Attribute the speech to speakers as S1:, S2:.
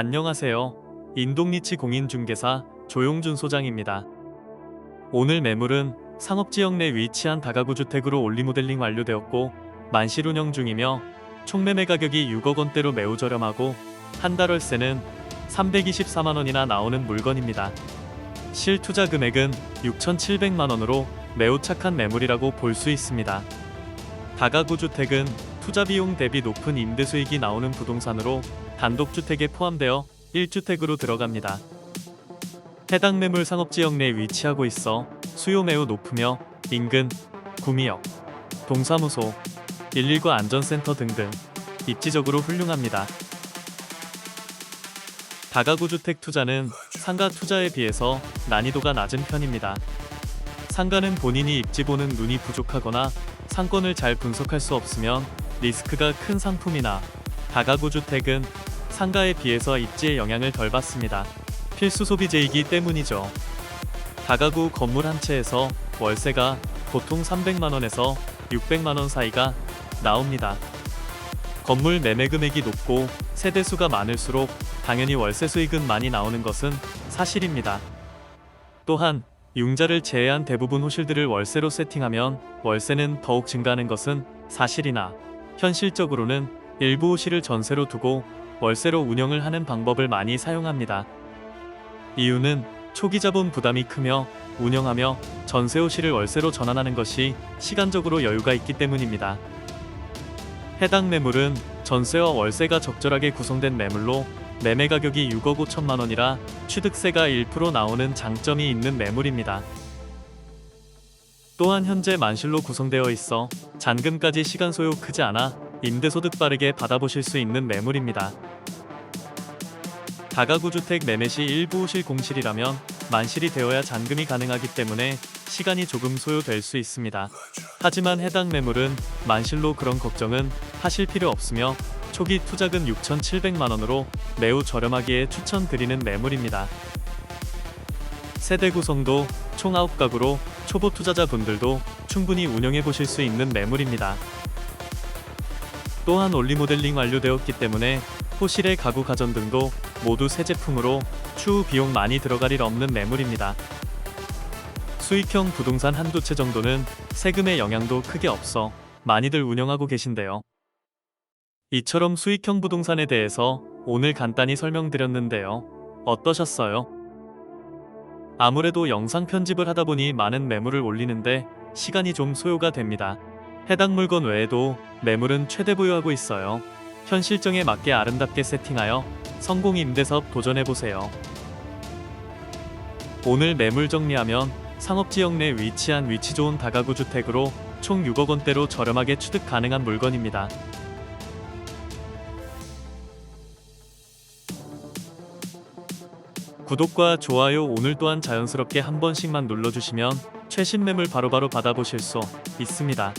S1: 안녕하세요. 인동리치 공인중개사 조용준 소장입니다. 오늘 매물은 상업지역 내 위치한 다가구 주택으로 올리모델링 완료되었고 만실 운영 중이며 총 매매 가격이 6억 원대로 매우 저렴하고 한 달 월세는 324만 원이나 나오는 물건입니다. 실 투자 금액은 6,700만 원으로 매우 착한 매물이라고 볼 수 있습니다. 다가구 주택은 투자 비용 대비 높은 임대 수익이 나오는 부동산으로 단독 주택에 포함되어 1주택으로 들어갑니다. 해당 매물 상업지역 내에 위치하고 있어 수요 매우 높으며 인근, 구미역, 동사무소, 119 안전센터 등등 입지적으로 훌륭합니다. 다가구 주택 투자는 상가 투자에 비해서 난이도가 낮은 편입니다. 상가는 본인이 입지 보는 눈이 부족하거나 상권을 잘 분석할 수 없으면 리스크가 큰 상품이나 다가구 주택은 상가에 비해서 입지에 영향을 덜 받습니다. 필수 소비재이기 때문이죠. 다가구 건물 한 채에서 월세가 보통 300만 원에서 600만 원 사이가 나옵니다. 건물 매매 금액이 높고 세대 수가 많을수록 당연히 월세 수익은 많이 나오는 것은 사실입니다. 또한 융자를 제외한 대부분 호실들을 월세로 세팅하면 월세는 더욱 증가하는 것은 사실이나 현실적으로는 일부 호실을 전세로 두고 월세로 운영을 하는 방법을 많이 사용합니다. 이유는 초기 자본 부담이 크며 운영하며 전세 호실을 월세로 전환하는 것이 시간적으로 여유가 있기 때문입니다. 해당 매물은 전세와 월세가 적절하게 구성된 매물로 매매 가격이 6억 5천만 원이라 취득세가 1% 나오는 장점이 있는 매물입니다. 또한 현재 만실로 구성되어 있어 잔금까지 시간 소요 크지 않아 임대소득 빠르게 받아보실 수 있는 매물입니다. 다가구 주택 매매 시 일부 호실 공실이라면 만실이 되어야 잔금이 가능하기 때문에 시간이 조금 소요될 수 있습니다. 하지만 해당 매물은 만실로 그런 걱정은 하실 필요 없으며 초기 투자금 6,700만 원으로 매우 저렴하기에 추천드리는 매물입니다. 세대 구성도 총 9가구로 초보 투자자분들도 충분히 운영해 보실 수 있는 매물입니다. 또한 올리 모델링 완료되었기 때문에 호실의 가구 가전 등도 모두 새 제품으로 추후 비용 많이 들어갈 일 없는 매물입니다. 수익형 부동산 한두 채 정도는 세금의 영향도 크게 없어 많이들 운영하고 계신데요. 이처럼 수익형 부동산에 대해서 오늘 간단히 설명드렸는데요. 어떠셨어요? 아무래도 영상 편집을 하다 보니 많은 매물을 올리는데 시간이 좀 소요가 됩니다. 해당 물건 외에도 매물은 최대 보유하고 있어요. 현 실정에 맞게 아름답게 세팅하여 성공 임대사업 도전해보세요. 오늘 매물 정리하면 상업지역 내 위치한 위치 좋은 다가구 주택으로 총 6억 원대로 저렴하게 취득 가능한 물건입니다. 구독과 좋아요 오늘 또한 자연스럽게 한 번씩만 눌러주시면 최신 매물 바로바로 받아보실 수 있습니다.